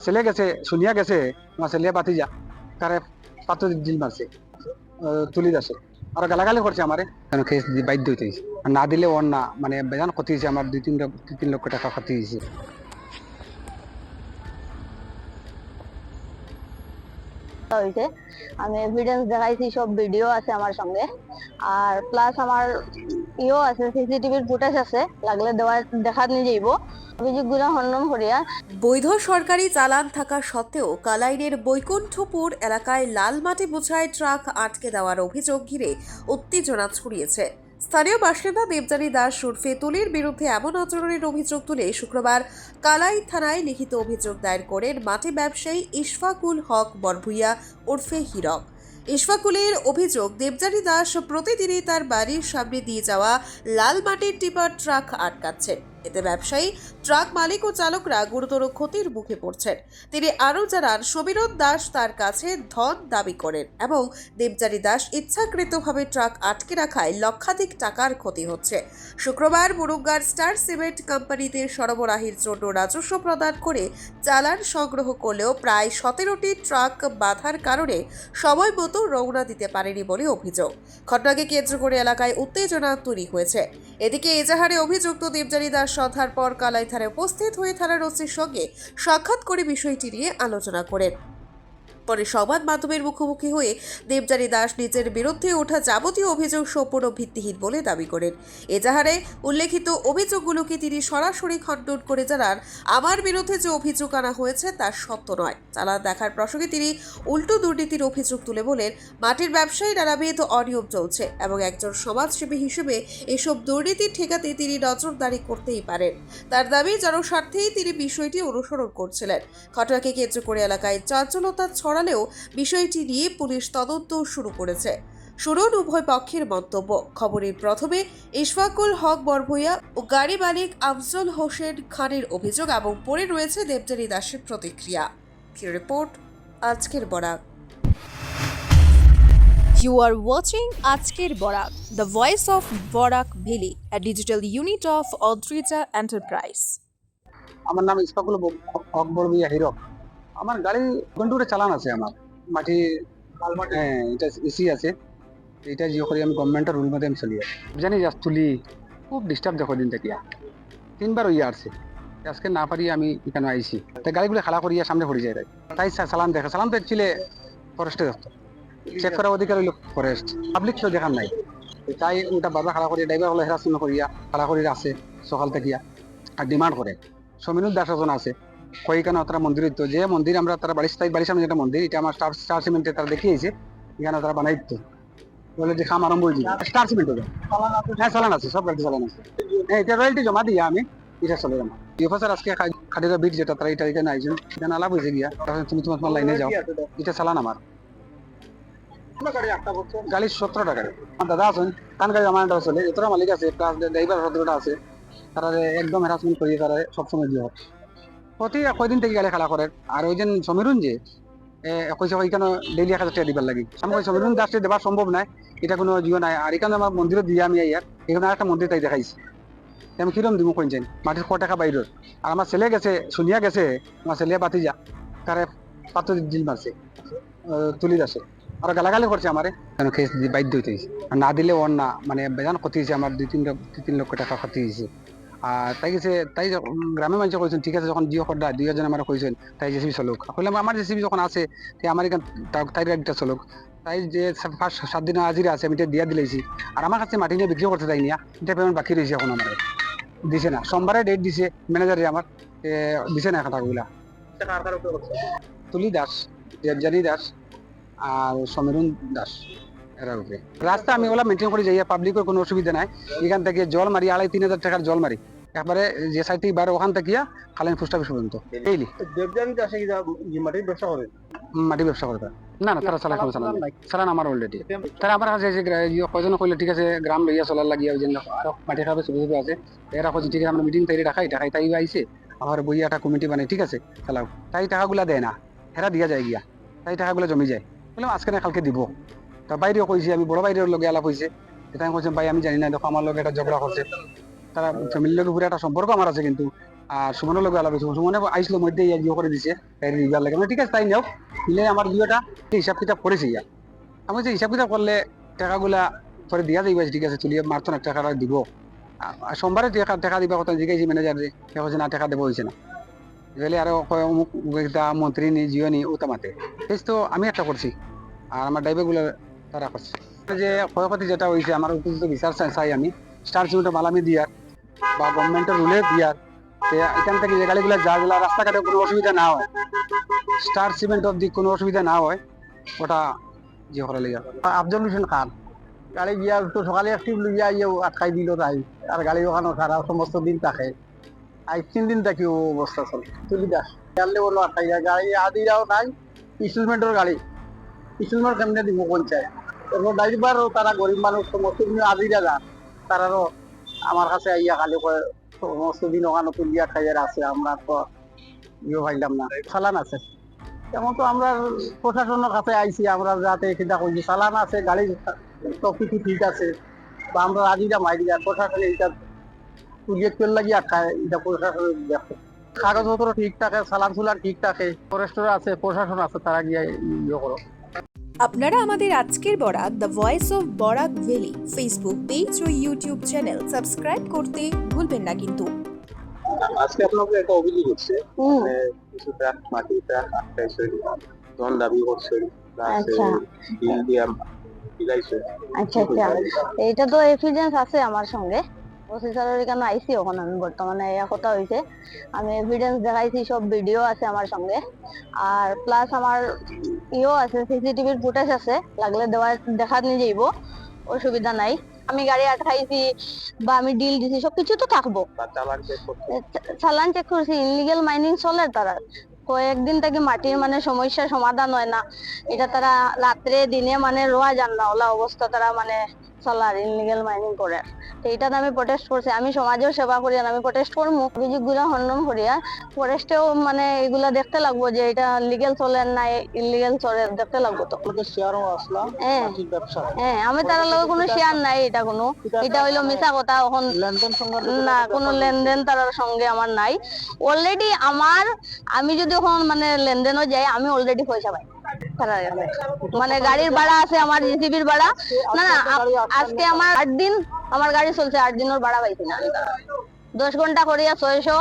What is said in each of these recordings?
ছেলে গেছে, শুনিয়া গেছে আমার ছেলে যা কারে পাত্র দিল মারছে তুলি দাসে আর গালাগালি করছে আমারে, কেন কেস বাধ্য হইতে। না দিলে ওর না মানে বেজান ক্ষতি হয়েছে আমার দুই তিন তিন লক্ষ টাকা ক্ষতি হয়েছে হয়েছে। আমি এভিডেন্স দেখাইছি, সব ভিডিও আছে আমার সঙ্গে। আর প্লাস আমার ইও আছে সিসিটিভির ফুটেজ আছে, লাগলে দেওয়া, দেখা নিয়ে যাইব। বৈধ সরকারি চালান থাকা সত্ত্বেও কালাইনের বৈকুণ্ঠপুর এলাকায় লাল মাটি বোঝাই ট্রাক আটকে দেওয়ার অভিযোগ ঘিরে উত্তেজনা ছড়িয়েছে। স্থানীয় বাসিন্দা দেবজানী দাস উর্ফে তুলির বিরুদ্ধে এমন আচরণের অভিযোগ তুলে শুক্রবার কালাই থানায় লিখিত অভিযোগ দায়ের করেন মাঠে ব্যবসায়ী ইশফাকুল হক বরভুইয়া ওরফে হিরক। ইশফাকুলের অভিযোগ দেবজানী দাস প্রতিদিনই তার বাড়ির সামনে দিয়ে যাওয়া লাল মাটির টিপার ট্রাক আটকাচ্ছেন এতে ব্যবসায়ী, ট্রাক মালিক ও চালকরা গুরুতর ক্ষতির মুখে পড়ছেন। তিনি আরও জানান সমীরণ দাস তার কাছে ধন দাবি করেন এবং দেবজানী দাস ইচ্ছাকৃতভাবে ট্রাক আটকে রাখায় লক্ষাধিক টাকার ক্ষতি হচ্ছে। শুক্রবার মুরুঙ্গার স্টার সিমেন্ট কোম্পানিতে সরবরাহের জন্য রাজস্ব প্রদান করে চালান সংগ্রহ করলেও প্রায় সতেরোটি ট্রাক বাধার কারণে সময় মতো রওনা দিতে পারেনি বলে অভিযোগ। ঘটনাকে কেন্দ্র করে এলাকায় উত্তেজনা তৈরি হয়েছে। এদিকে এজাহারে অভিযুক্ত দেবজানী দাস সন্ধ্যার পর কালাই থানায় উপস্থিত হয়ে থানার ওসির সঙ্গে সাক্ষাৎ করে বিষয়টি নিয়ে আলোচনা করেন। পরে সংবাদ মাধ্যমের মুখোমুখি হয়ে দেবজানী দাস নিজের বিরুদ্ধে ওঠা যাবতীয় অভিযোগ সম্পূর্ণ ভিত্তিহীন বলে দাবি করেন। এজাহারে উল্লেখিত অভিযোগগুলোকে তিনি সরাসরি খণ্ডন করে জানান, আমার বিরুদ্ধে যে অভিযোগ আনা হয়েছে তা সত্য নয়। চালান দেখার প্রসঙ্গে তিনি উল্টো দুর্নীতির অভিযোগ তুলে বলেন, মাটির ব্যবসায়ী নানাবিধ অনিয়ম চলছে এবং একজন সমাজসেবী হিসেবে এসব দুর্নীতি ঠেকাতে তিনি নজরদারি করতেই পারেন। তার দাবি, জনস্বার্থেই তিনি বিষয়টি অনুসরণ করছিলেন। ঘটনাকে কেন্দ্র করে এলাকায় চাঞ্চলতা ছড়ালেও বিষয়টি নিয়ে পুলিশ তদন্ত শুরু করেছে। শুনুন উভয় পক্ষের মন্তব্য। খবরের প্রথমে ইশফাকুল হক বরভুইয়া ও গাড়ি মালিক আফজল হোসেন খানের অভিযোগ এবং পরে রয়েছে দেবজানী দাসের প্রতিক্রিয়া। রিপোর্ট? আজকের Barak. You are watching Ajker Borak, the voice of Borak Valley, a digital unit of Odrija Enterprise. আমার নাম ইসফাকুল আকবর বিয়া হিরক। আমার গাড়ি গন্ডুরে চালান আছে আমার। মাটি হ্যাঁ এটা এসি আছে। এটা যে করি আমি গভর্নমেন্টের রুল মধ্যে আমি চলি আছি। জানি যাস তুলি খুব ডিস্টার্ব দেখো দিন থেকে তিনবার ইয়ে আসছে আজকে না পারি আমি এখানে আইছি। তাই গাড়িগুলো খালা করিয়া সামনে পড়ে যায় তাই চালান দেখা। চালান তো অ্যাকচুয়ালি ফরেস্টে দপ্তর চেক করার অধিকার হইল ফরেস্ট পাবলিক কেউ দেখার নাই। তাই ওটা বাবা খাড়া করিয়া ড্রাইভার হলে হেরাসমেন্ট করিয়া খাড়া করিয়া আছে সকাল থেকে। আর ডিমান্ড করে। সমীনুল দাস এজন আছে। কইখানে তারা মন্দির তো যে মন্দির আমরা তারা বাড়ির তাই বাড়ির সামনে যেটা মন্দির, এটা আমার স্টার সিমেন্টে তারা দেখিয়েছে, এখানে তারা বানাই দিত বলে যে খাম আরম্ভ হয়েছিল স্টার সিমেন্ট হবে। হ্যাঁ চালান আছে, সব গাড়ি চালান আছে। হ্যাঁ এটা রয়্যালটি জমা দিয়া আমি এটা চলে ইউফাসার আজকে বিট যেটা তারা এটা এখানে গিয়া। তুমি তোমার তোমার লাইনে যাও। এটা চালান আমার। গাড়ি সতেরো টাকা আমার দাদা আছেন, কান গাড়ি আমার চলে। যতটা মালিক আছে প্লাস ড্রাইভার সতেরোটা আছে। তারা একদম হ্যারাসমেন্ট করিয়ে তারা সবসময় দিয়ে প্রতি কয়দিন থেকে গাড়ি খেলা করে। আর ওই যে সমীরুন যে কইছে ওইখানে ডেইলি এক হাজার টাকা দিবার লাগে। আমি কই সমীরুন দাসকে দেওয়া সম্ভব নাই। এটা কোনো জিও নাই। আর এখানে আমার মন্দিরে দিয়ে আমি ইয়ার এখানে একটা মন্দির তাই দেখাইছি। আমি কিরম দিব কইছেন মাটির ক টাকা বাইরের আর আমার ছেলে গেছে শুনিয়া গেছে আমার ছেলে বাতি যা। তারে পাত্র দিল মারছে তুলি দাসে আর গালাগালি করছে আমারে কেন দিয়ে বাধ্য হইতে হয়েছে না দিলে ওর না মানে বেজান ক্ষতি হয়েছে আমার দুই তিন তিন লক্ষ টাকা ক্ষতি হয়েছে আর তাই গেছে তাই যখন গ্রামের মানুষ কইছেন ঠিক আছে যখন জিও খড্ডা দুই হাজার আমার কইছেন তাই জেসিবি চলুক। কইলাম আমার জেসিবি যখন আছে তাই আমার এখান তাই গাড়িটা চলুক। তাই যে ফার্স্ট সাত দিনের হাজিরা আছে আমি এটা দিয়া দিলেছি আর আমার কাছে মাটি নিয়ে বিক্রি করতে তাই নিয়া এটা পেমেন্ট বাকি রয়েছে এখন আমার। দিছে না। সোমবারে ডেট দিছে ম্যানেজারে আমার। দিছে না কথাগুলা। তুলি দাস দেবজানী দাস আর সমীরণ দাস রাস্তা আমি ওলা মেনটেন করে যাই পাবলিকের কোনো অসুবিধা নাই। এখান থেকে জল মারি আড়াই তিন হাজার টাকার জল মারি। একবারে যে সাইড থেকে বাইরে ওখান থেকে খালেন পোস্ট অফিস পর্যন্ত। ডেইলি দেবজানি চাষে কি যা- মাটির ব্যবসা করে? মাটি ব্যবসা করবে না না তারা চালা খাবে চালান আমার অলরেডি তারা আমার কাছে যে ইয়ে কয়জন কইলে ঠিক আছে গ্রাম লইয়া চলার লাগিয়া জন্য মাটি খাবে সুবিধা সুবিধা আছে। এরা কইছে ঠিক আছে আমরা মিটিং তাই রাখাই টাকাই তাই আইছে। আমার বইয়া একটা কমিটি বানাই ঠিক আছে চালাও। তাই টাকাগুলা দেয় না হেরা দিয়া যায় গিয়া। তাই টাকাগুলো জমি যায়। বললাম আজকে না কালকে দিব। তা বাইরেও কইছে আমি বড় বাইরের লগে আলাপ হয়েছে এটা আমি কইছি ভাই আমি জানি না দেখো আমার লগে একটা ঝগড়া করছে। তারা ফ্যামিলির লগে পুরো একটা সম্পর্ক আমার আছে কিন্তু। আর সুমনের লগে আলাপ হয়েছে সুমনে আইসলো মধ্যে ইয়া জিও করে দিছে দিবার লাগে মানে ঠিক আছে, তাই নেও দিলে আমার জিওটা হিসাব কিতাব করেছে ইয়া আমি যে হিসাব কিতাব করলে টাকাগুলা পরে দিয়া যাইবা ঠিক আছে চলিয়ে মারতো না টাকাটা দিব। সোমবারে টাকা টাকা দিবা কথা জিজ্ঞাসি ম্যানেজার সে হচ্ছে না, টাকা দেবো হয়েছে না। এগুলি আরও অমুক মন্ত্রী নি জিও নি ও তামাতে সেই তো আমি একটা করছি আর আমার ড্রাইভারগুলো তারা করছে যে, ক্ষয়ক্ষতি যেটা হয়েছে আমার উপযুক্ত বিচার চাই- আমি স্টার সিমেন্টের মালামি দিয়ার বা গভর্নমেন্টের রুলে দিয়ার এখান থেকে যে গাড়িগুলো যা গুলা রাস্তাঘাটে কোনো অসুবিধা না হয়। স্টার সিমেন্ট অব্দি কোনো অসুবিধা না হয়। ওটা যে করা লেগে। আফজল হোসেন খান, গাড়ি গিয়া তো সকালে একটি লইয়া ইয়ে আটকাই দিল তাই। আর গাড়ি ওখানে সারা সমস্ত দিন থাকে। আজ তিন দিন থাকি ও অবস্থা চলে। তুলি দাস, জানলে বলো আটকাই যায় গাড়ি আদিরাও নাই ইনস্টলমেন্টের গাড়ি। ইনস্টলমেন্ট কেমনে দিব পঞ্চায়েত? এরপর ড্রাইভারও তারা গরিব মানুষ, সমস্ত দিন আদিরা যান। তারারও আমার কাছে আইয়া খালি কয় সমস্ত দিন ওখানে তুলিয়া খাইয়ার আছে আমরা তো ইয়ে পাইলাম না। চালান আছে। তেমন তো আমরা প্রশাসনের কাছে আইছি, আমরা যাতে চিন্তা করছি চালান আছে, গাড়ি সব কিছু ঠিক আছে, বা আমরা আজিরা মাইরি আর প্রশাসনে এটা তুলিয়ে তেল লাগিয়ে আটকায় এটা প্রশাসনের দেখে কাগজপত্র ঠিক থাকে চালান চুলান ঠিক থাকে ফরেস্টর আছে, প্রশাসন আছে, তারা গিয়ে ইয়ে করো। আপনারা আমাদের আজকের Barak the voice of Barak valley Facebook page O YouTube channel subscribe করতে ভুলবেন না কিন্তু। আজকে আপনাকে একটা অভিযোগ হচ্ছে কিছু ট্রাক মাটি ট্রাক আটকাইছে ধন দাবি করছে আচ্ছা। আচ্ছা আচ্ছা। এইটা তো এভিডেন্স আছে আমার সঙ্গে। স্যারের এখানে আইসি এখন? আমি বর্তমানে এই কথা হয়েছে আমি এভিডেন্স দেখাইছি সব ভিডিও আছে আমার সঙ্গে। আর প্লাস আমার ইও আছে সিসিটিভির ফুটেজ আছে। লাগলে দেওয়া দেখা নিয়ে যাইব। অসুবিধা নাই। আমি গাড়ি আটকাইছি বা আমি ডিল দিছি সব কিছু তো থাকব। চালান চেক করছে। ইনলিগেল মাইনিং চলে তারা। কয়েকদিন থেকে মাটির মানে সমস্যার সমাধান হয় না। এটা তারা রাত্রে দিনে মানে রোয়া যান না। ওলা অবস্থা তারা মানে চলার ইনলিগেল মাইনিং করে। তো এটাতে আমি প্রটেস্ট করছি। আমি সমাজেও সেবা করি আর আমি প্রটেস্ট করব অভিযোগগুলা খণ্ডন করিয়া ফরেস্টেও মানে এগুলা দেখতে লাগবো যে এটা লিগেল চলে না ইলিগেল চলে দেখতে লাগবো তো। শেয়ারও আসলাম হ্যাঁ। হ্যাঁ আমি তার লগে কোনো শেয়ার নাই এটা কোনো। এটা হইল মিছা কথা এখন না কোনো লেনদেন তার সঙ্গে আমার নাই। অলরেডি আমার আমি যদি এখন মানে লেনদেনও যাই আমি অলরেডি পয়সা পাই। তারার যাবে। মানে গাড়ির ভাড়া আছে আমার জিসিবির ভাড়া। না না আজকে আমার আট দিন আমার গাড়ি চলছে, আট দিনের ভাড়া পাইছি না। দশ ঘণ্টা করিয়া ছয়শো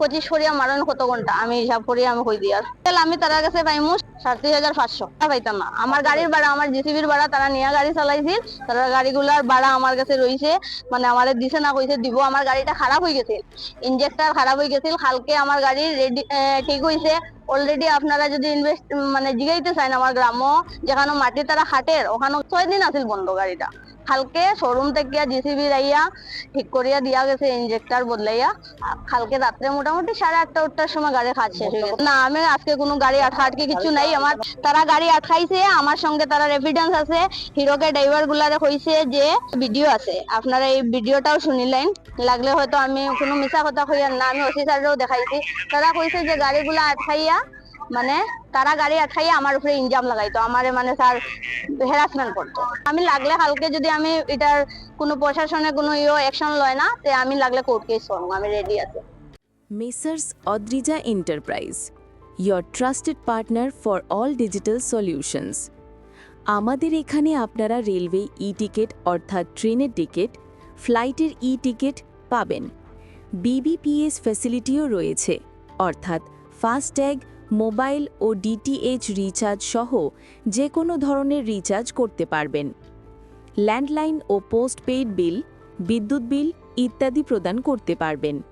পঁচিশ করিয়া মারণ কত ঘণ্টা? আমি হিসাব করিয়া আমি কই দিয়ার তাহলে আমি তার কাছে পাইমু সাতত্রিশ হাজার পাঁচশো। পাইতাম না। আমার গাড়ির ভাড়া আমার জিসিবির ভাড়া তারা নিয়ে গাড়ি চালাইছিল। তারা গাড়িগুলার ভাড়া আমার কাছে রইছে। মানে আমাদের দিছে না কইছে দিব। আমার গাড়িটা খারাপ হয়ে গেছিল ইনজেক্টর খারাপ হয়ে গেছিল। কালকে আমার গাড়ি রেডি ঠিক হইছে। অলরেডি আপনারা যদি ইনভেস্ট মানে জিগাইতে চান আমার গ্রাম্য যেখানে মাটি তারা হাটের ওখানে ছয় দিন আছিল বন্ধ গাড়িটা। কালকে শোরুম থেকে জিসিবি রাইয়া ঠিক করিয়া দিয়া গেছে ইনজেক্টর বদলাইয়া। আ, কালকে রাত্রে মোটামুটি সাড়ে আটটা উঠটার সময় গাড়ি খাট শেষ হয়ে গেছে। না আমি আজকে কোনো গাড়ি আটকা আটকে কিছু নাই। আমার তারা গাড়ি আটকাইছে আমার সঙ্গে তারা এভিডেন্স আছে। হিরোকে ড্রাইভার গুলারে কইছে যে ভিডিও আছে। আপনারা এই ভিডিওটাও শুনিলেন। লাগলে হয়তো আমি কোনো মিছা কথা কইয়ার না আমি ওসি দেখাইছি। তারা কইছে যে গাড়িগুলা আটকাইয়া মানে তারা গাড়ি আটকাইয়া আমার উপরে ইনজাম লাগাইতো আমারে মানে স্যার হ্যারাসমেন্ট করতো আমি লাগলে কালকে যদি আমি এটার কোনো প্রশাসনে কোনো ইয়ে অ্যাকশন লয় না তে আমি লাগলে কোর্ট কেস করব আমি রেডি আছি Messrs. Odrija Enterprise, your trusted partner for all digital solutions. আমাদের এখানে আপনারা রেলওয়ে ই টিকিট অর্থাৎ ট্রেনের টিকিট ফ্লাইটের ই টিকিট পাবেন বিবিপিএস ফ্যাসিলিটিও রয়েছে অর্থাৎ ফাস্ট্যাগ মোবাইল ও ডিটিএইচ রিচার্জ সহ যে কোনো ধরনের রিচার্জ করতে পারবেন। ল্যান্ডলাইন ও পোস্ট পেইড বিল, বিদ্যুৎ বিল ইত্যাদি প্রদান করতে পারবেন।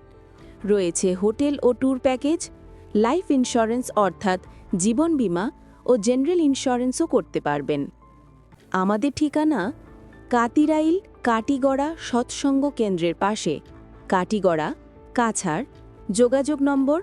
রয়েছে হোটেল ও ট্যুর প্যাকেজ, লাইফ ইন্স্যুরেন্স অর্থাৎ জীবন বীমা ও জেনারেল ইন্স্যুরেন্সও করতে পারবেন। আমাদের ঠিকানা কাতিরাইল, কাটিগড়া সৎসঙ্গ কেন্দ্রের পাশে। কাটিগড়া, কাছাড়। যোগাযোগ নম্বর